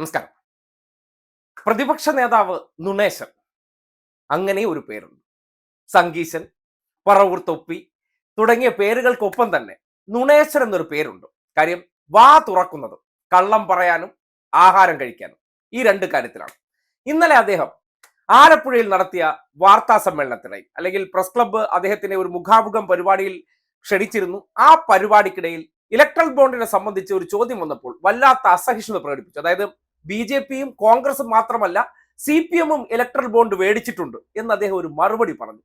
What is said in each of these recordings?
നമസ്കാരം. പ്രതിപക്ഷ നേതാവ് നുണേശൻ. അങ്ങനെ ഒരു പേരുണ്ട്. സംഗീശൻ പറവൂർ തൊപ്പി തുടങ്ങിയ പേരുകൾക്കൊപ്പം തന്നെ നുണേശൻ എന്നൊരു പേരുണ്ട്. കാര്യം വാ തുറക്കുന്നത് കള്ളം പറയാനും ആഹാരം കഴിക്കാനും ഈ രണ്ട് കാര്യത്തിലാണ്. ഇന്നലെ അദ്ദേഹം ആലപ്പുഴയിൽ നടത്തിയ വാർത്താ സമ്മേളനത്തിനായി അല്ലെങ്കിൽ പ്രസ് ക്ലബ്ബ് അദ്ദേഹത്തിന്റെ ഒരു മുഖാമുഖം പരിപാടിയിൽ ക്ഷണിച്ചിരുന്നു. ആ പരിപാടിക്കിടയിൽ ഇലക്ട്രൽ ബോണ്ടിനെ സംബന്ധിച്ച് ഒരു ചോദ്യം വന്നപ്പോൾ വല്ലാത്ത അസഹിഷ്ണുത പ്രകടിപ്പിച്ചു. അതായത് ബി ജെ പിയും കോൺഗ്രസും മാത്രമല്ല സി പി എമ്മും ഇലക്ട്രൽ ബോണ്ട് മേടിച്ചിട്ടുണ്ട് എന്ന് അദ്ദേഹം ഒരു മറുപടി പറഞ്ഞു.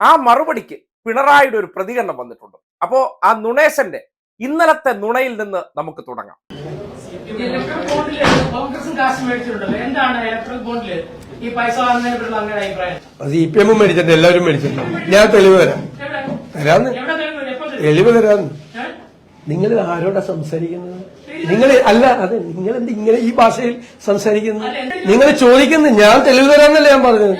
ആ മറുപടിക്ക് പിണറായിയുടെ ഒരു പ്രതികരണം വന്നിട്ടുണ്ട്. അപ്പോ ആ നുണേശന്റെ ഇന്നലത്തെ നുണയിൽ നിന്ന് നമുക്ക് തുടങ്ങാം. സി പി എമ്മും മേടിച്ചിട്ടുണ്ട് എല്ലാവരും മേടിച്ചിട്ടുണ്ട്. ഞാൻ തെളിവ് തരാം. എവിടെ? തരാന്ന്? തെളിവ്? തരാന്ന്. നിങ്ങൾ ആരോടാ സംസാരിക്കുന്നത്? നിങ്ങൾ അല്ല അതെ നിങ്ങൾ എന്ത് ഇങ്ങനെ ഈ ഭാഷയിൽ സംസാരിക്കുന്നത് നിങ്ങൾ ചോദിക്കുന്നു ഞാൻ തെളിവ് തരാന്നല്ലേ ഞാൻ പറഞ്ഞത്?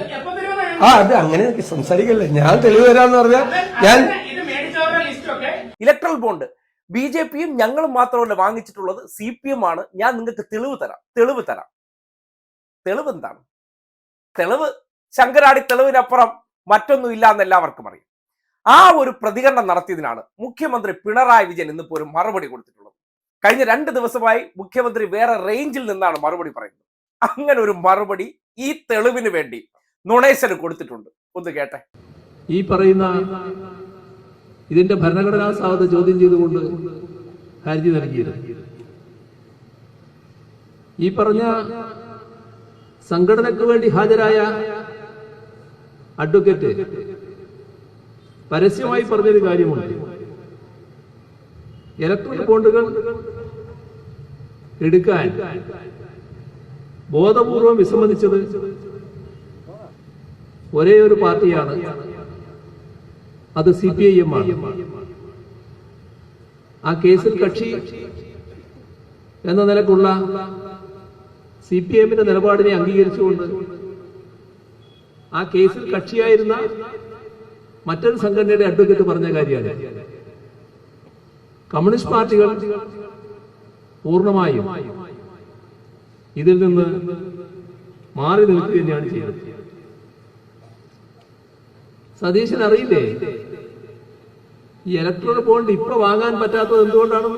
ആ അത് അങ്ങനെ സംസാരിക്കല്ലേ ഞാൻ തെളിവ് തരാന്ന് പറഞ്ഞാൽ ഞാൻ ഇത് ലിസ്റ്റ് ഒക്കെ ഇലക്ട്രൽ ബോണ്ട് ബി ജെ പിയും ഞങ്ങളും മാത്രമല്ല വാങ്ങിച്ചിട്ടുള്ളത് സി പി എം ആണ് ഞാൻ നിങ്ങൾക്ക് തെളിവ് തരാം തെളിവ് തരാം. തെളിവ് എന്താണ്? തെളിവ് ശങ്കരാടി തെളിവിനപ്പുറം മറ്റൊന്നും ഇല്ല എന്ന് എല്ലാവർക്കും അറിയാം. ആ ഒരു പ്രതികരണം നടത്തിയതിനാണ് മുഖ്യമന്ത്രി പിണറായി വിജയൻ ഇന്നിപ്പോ ഒരു മറുപടി കൊടുത്തിട്ടുള്ളത്. കഴിഞ്ഞ രണ്ട് ദിവസമായി മുഖ്യമന്ത്രി വേറെ റേഞ്ചിൽ നിന്നാണ് മറുപടി പറയുന്നത്. അങ്ങനെ ഒരു മറുപടി ഈ തെളിവിന് വേണ്ടി നുണേശന് കൊടുത്തിട്ടുണ്ട്. ഒന്ന് കേട്ടെ. ഈ പറയുന്ന ഇതിന്റെ ഭരണഘടനാ സാധ്യത ചോദ്യം ചെയ്തുകൊണ്ട് ഹർജി നൽകിയിരുന്നു ഈ പറഞ്ഞ സംഘടനയ്ക്ക് വേണ്ടി ഹാജരായ അഡ്വക്കേറ്റ് പരസ്യമായി പറഞ്ഞൊരു കാര്യമുണ്ട്. ഇലക്ട്രിക് ബോണ്ടുകൾ എടുക്കാൻ. ബോധപൂർവം വിസമ്മതിച്ചത് ഒരേ ഒരു പാർട്ടിയാണ്. അത് സി പി ഐ എം ആണ്. ആ കേസിൽ കക്ഷി എന്ന നിലക്കുള്ള സി പി എമ്മിന്റെ നിലപാടിനെ അംഗീകരിച്ചുകൊണ്ട് ആ കേസിൽ കക്ഷിയായിരുന്ന മറ്റൊരു സംഘടനയുടെ അഡ്വക്കേറ്റ് പറഞ്ഞ കാര്യമാണ്. കമ്മ്യൂണിസ്റ്റ് പാർട്ടികൾ പൂർണമായും ഇതിൽ നിന്ന് മാറി നിൽക്കുക തന്നെയാണ് ചെയ്യുന്നത്. സതീശൻ അറിയില്ലേ? ഈ ഇലക്ട്രോൺ ബോണ്ട് ഇപ്പൊ വാങ്ങാൻ പറ്റാത്തത് എന്തുകൊണ്ടാണ്?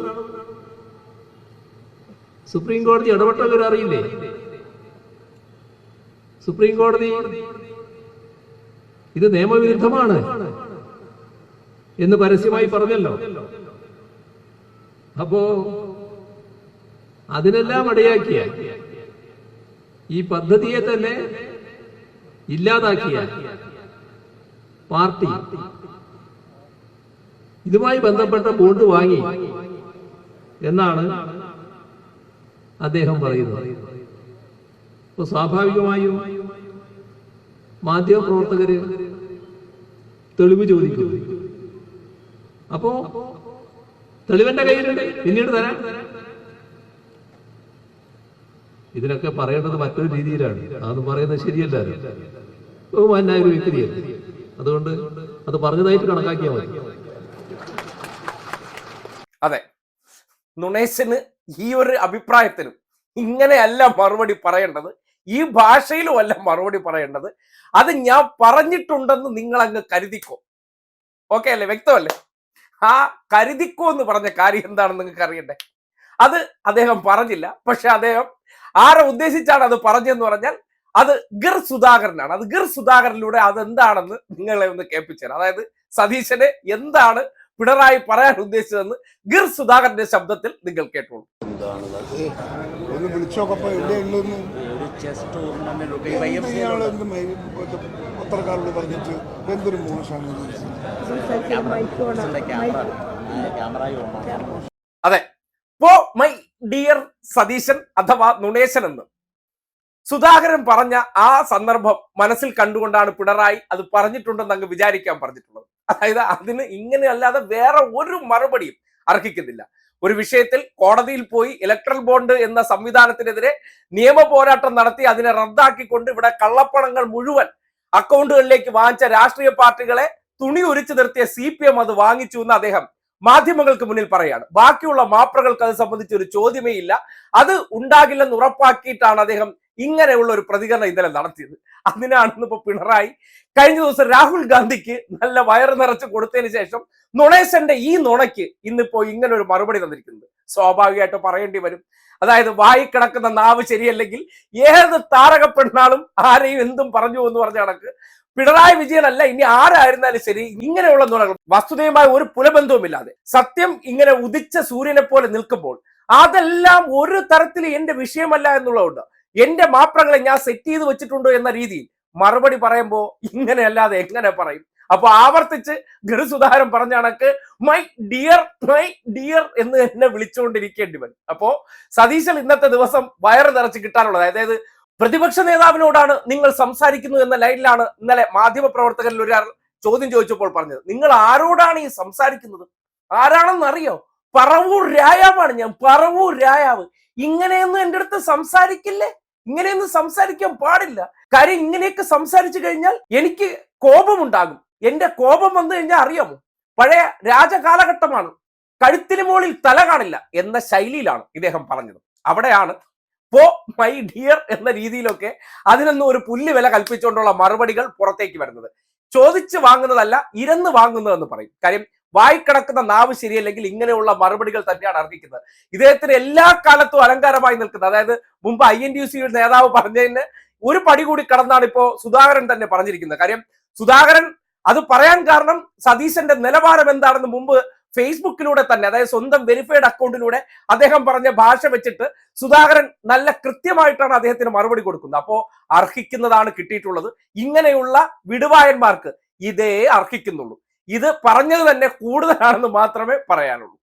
സുപ്രീം കോടതി ഇടപെട്ടവർ അറിയില്ലേ? സുപ്രീം കോടതി ഇത് നിയമവിരുദ്ധമാണ് എന്ന് പരസ്യമായി പറഞ്ഞല്ലോ. അപ്പോ അതിനെല്ലാം അടയാക്കിയ. ഈ പദ്ധതിയെ തന്നെ ഇല്ലാതാക്കിയ പാർട്ടി ഇതുമായി ബന്ധപ്പെട്ട ബോണ്ട് വാങ്ങി എന്നാണ് അദ്ദേഹം പറയുന്നത്. അപ്പൊ സ്വാഭാവികമായും മാധ്യമപ്രവർത്തകര് തെളിവ് ചോദിക്കും അപ്പോ തെളിവെന്റെ കയ്യിലുണ്ട്. പിന്നീട് തരാം. ഇതിനൊക്കെ പറയേണ്ടത് മറ്റൊരു രീതിയിലാണ്. അതൊന്നും പറയുന്നത് ശരിയല്ലല്ലോ ബഹുമാനായ വ്യക്തിയല്ല അതുകൊണ്ട് അത് പറഞ്ഞതായിട്ട് കണക്കാക്കിയാൽ മതി. അതെ. നുണേശന് ഈ ഒരു അഭിപ്രായത്തിനും ഇങ്ങനെയല്ല മറുപടി പറയേണ്ടത്. ഈ ഭാഷയിലും അല്ല മറുപടി പറയേണ്ടത്. അത് ഞാൻ പറഞ്ഞിട്ടുണ്ടെന്ന് നിങ്ങൾ അങ്ങ് കരുതിക്കോ. ഓക്കെ അല്ലേ? വ്യക്തമല്ലേ? ആ കരുതിക്കോ എന്ന് പറഞ്ഞ കാര്യം എന്താണെന്ന് നിങ്ങൾക്ക് അറിയണ്ടേ അത് അദ്ദേഹം പറഞ്ഞില്ല. പക്ഷെ അദ്ദേഹം ആരെ ഉദ്ദേശിച്ചാണ് അത് പറഞ്ഞതെന്ന് പറഞ്ഞാൽ അത് ഗിർ സുധാകരനാണ്. അത് ഗിർ സുധാകരനിലൂടെ അത് എന്താണെന്ന് നിങ്ങളെ ഒന്ന് കേൾപ്പിച്ചുതരാം. അതായത് സതീശനെ എന്താണ് പിണറായി പറയാൻ ഉദ്ദേശിച്ചതെന്ന് ഗിർ സുധാകരന്റെ ശബ്ദത്തിൽ നിങ്ങൾ കേട്ടോളൂ. വിളിച്ചോക്കപ്പോ ഒരു പത്രക്കാരോട് പറഞ്ഞിട്ട് എന്തൊരു മോശമാണ് അതെ. ഇപ്പോ മൈ ഡിയർ സതീശൻ അഥവാ നുണേശൻ എന്ന്. സുധാകരൻ പറഞ്ഞ ആ സന്ദർഭം മനസ്സിൽ കണ്ടുകൊണ്ടാണ് പിണറായി അത് പറഞ്ഞിട്ടുണ്ടെന്ന് അങ്ങ് വിചാരിക്കാൻ പറഞ്ഞിട്ടുള്ളത്. അതായത് അതിന് ഇങ്ങനെ അല്ലാതെ വേറെ ഒരു മറുപടിയും അർഹിക്കുന്നില്ല. ഒരു വിഷയത്തിൽ കോടതിയിൽ പോയി ഇലക്ട്രൽ ബോണ്ട് എന്ന സംവിധാനത്തിനെതിരെ നിയമ പോരാട്ടം നടത്തി അതിനെ റദ്ദാക്കിക്കൊണ്ട് ഇവിടെ കള്ളപ്പണങ്ങൾ മുഴുവൻ അക്കൗണ്ടുകളിലേക്ക് വാങ്ങിച്ച രാഷ്ട്രീയ പാർട്ടികളെ തുണി ഉരിച്ചു നിർത്തിയ സി പി എം അത് വാങ്ങിച്ചു എന്ന് അദ്ദേഹം മാധ്യമങ്ങൾക്ക് മുന്നിൽ പറയാണ്. ബാക്കിയുള്ള മാപ്രകൾക്ക് അത് സംബന്ധിച്ച് ഒരു ചോദ്യമേ ഇല്ല. അത് ഉണ്ടാകില്ലെന്ന് ഉറപ്പാക്കിയിട്ടാണ് അദ്ദേഹം ഇങ്ങനെയുള്ള ഒരു പ്രതികരണം ഇന്നലെ നടത്തിയത്. അതിനാണെന്ന് ഇപ്പൊ പിണറായി കഴിഞ്ഞ ദിവസം രാഹുൽ ഗാന്ധിക്ക് നല്ല വയറ് നിറച്ച് കൊടുത്തതിന് ശേഷം നുണേശന്റെ ഈ നുണയ്ക്ക് ഇന്നിപ്പോ ഇങ്ങനെ ഒരു മറുപടി തന്നിരിക്കുന്നത് സ്വാഭാവികമായിട്ട് പറയേണ്ടി വരും. അതായത് വായി കിടക്കുന്ന നാവ് ശരിയല്ലെങ്കിൽ ഏത് താരകപ്പെണ്ണാളും ആരെയും എന്തും പറഞ്ഞു എന്ന് പറഞ്ഞ കണക്ക് പിണറായി വിജയനല്ല ഇനി ആരായിരുന്നാലും ശരി ഇങ്ങനെയുള്ള നുണകൾ വസ്തുതയുമായി ഒരു പുലബന്ധവുമില്ലാതെ സത്യം ഇങ്ങനെ ഉദിച്ച സൂര്യനെ പോലെ നിൽക്കുമ്പോൾ അതെല്ലാം ഒരു തരത്തിൽ എന്റെ വിഷയമല്ല എന്നുള്ളതുകൊണ്ട് എന്റെ മാപ്രങ്ങളെ ഞാൻ സെറ്റ് ചെയ്ത് വെച്ചിട്ടുണ്ടോ എന്ന രീതിയിൽ മറുപടി പറയുമ്പോ ഇങ്ങനെയല്ലാതെ എങ്ങനെ പറയും? അപ്പൊ ആവർത്തിച്ച് ഗരുസുധാരം പറഞ്ഞ കണക്ക് മൈ ഡിയർ മൈ ഡിയർ എന്ന് എന്നെ വിളിച്ചുകൊണ്ടിരിക്കേണ്ടി വരും. അപ്പോ സതീശൻ ഇന്നത്തെ ദിവസം വയറ് നിറച്ച് കിട്ടാനുള്ളത് അതായത് പ്രതിപക്ഷ നേതാവിനോടാണ് നിങ്ങൾ സംസാരിക്കുന്നത് എന്ന ലൈനിലാണ് ഇന്നലെ മാധ്യമ പ്രവർത്തകരിൽ ഒരാൾ ചോദ്യം ചോദിച്ചപ്പോൾ പറഞ്ഞത്. നിങ്ങൾ ആരോടാണ് ഈ സംസാരിക്കുന്നത്? ആരാണെന്ന് അറിയോ? പറവൂർ രായാവാണ് ഞാൻ. പറവൂർ രായാവ്. ഇങ്ങനെയൊന്നും എന്റെ അടുത്ത് സംസാരിക്കില്ലേ? ഇങ്ങനെയൊന്നും സംസാരിക്കാൻ പാടില്ല. കാര്യം ഇങ്ങനെയൊക്കെ സംസാരിച്ചു കഴിഞ്ഞാൽ എനിക്ക് കോപമുണ്ടാകും. എന്റെ കോപം വന്നു കഴിഞ്ഞാൽ അറിയാമോ? പഴയ രാജകാലഘട്ടമാണ്. കഴുത്തിന് മുകളിൽ തല കാണില്ല എന്ന ശൈലിയിലാണ് ഇദ്ദേഹം പറഞ്ഞത്. അവിടെയാണ് പോ മൈ ഡിയർ എന്ന രീതിയിലൊക്കെ അതിനൊന്നും ഒരു പുല്ല് വില കൽപ്പിച്ചുകൊണ്ടുള്ള മറുപടികൾ പുറത്തേക്ക് വരുന്നത്. ചോദിച്ച് വാങ്ങുന്നതല്ല ഇരന്ന് വാങ്ങുന്നതെന്ന് പറയും. കാര്യം വായിക്കിടക്കുന്ന നാവ് ശരിയല്ലെങ്കിൽ ഇങ്ങനെയുള്ള മറുപടികൾ തന്നെയാണ് അർഹിക്കുന്നത്. ഇദ്ദേഹത്തിന് എല്ലാ കാലത്തും അലങ്കാരമായി നിൽക്കുന്നത്. അതായത് മുമ്പ് ഐ എൻ ഡി യു നേതാവ് പറഞ്ഞതിന് ഒരു പടി കൂടി കടന്നാണ് ഇപ്പോ സുധാകരൻ തന്നെ പറഞ്ഞിരിക്കുന്നത്. കാര്യം സുധാകരൻ അത് പറയാൻ കാരണം സതീശന്റെ നിലവാരം എന്താണെന്ന് മുമ്പ് ഫേസ്ബുക്കിലൂടെ തന്നെ അതായത് സ്വന്തം വെരിഫൈഡ് അക്കൗണ്ടിലൂടെ അദ്ദേഹം പറഞ്ഞ ഭാഷ വെച്ചിട്ട് സുധാകരൻ നല്ല കൃത്യമായിട്ടാണ് അദ്ദേഹത്തിന് മറുപടി കൊടുക്കുന്നത്. അപ്പോ അർഹിക്കുന്നതാണ് കിട്ടിയിട്ടുള്ളത്. ഇങ്ങനെയുള്ള വിടുവായന്മാർക്ക് ഇതേ അർഹിക്കുന്നുള്ളൂ. ഇത് പറഞ്ഞത് തന്നെ കൂടുതലാണെന്ന് മാത്രമേ പറയാനുള്ളൂ.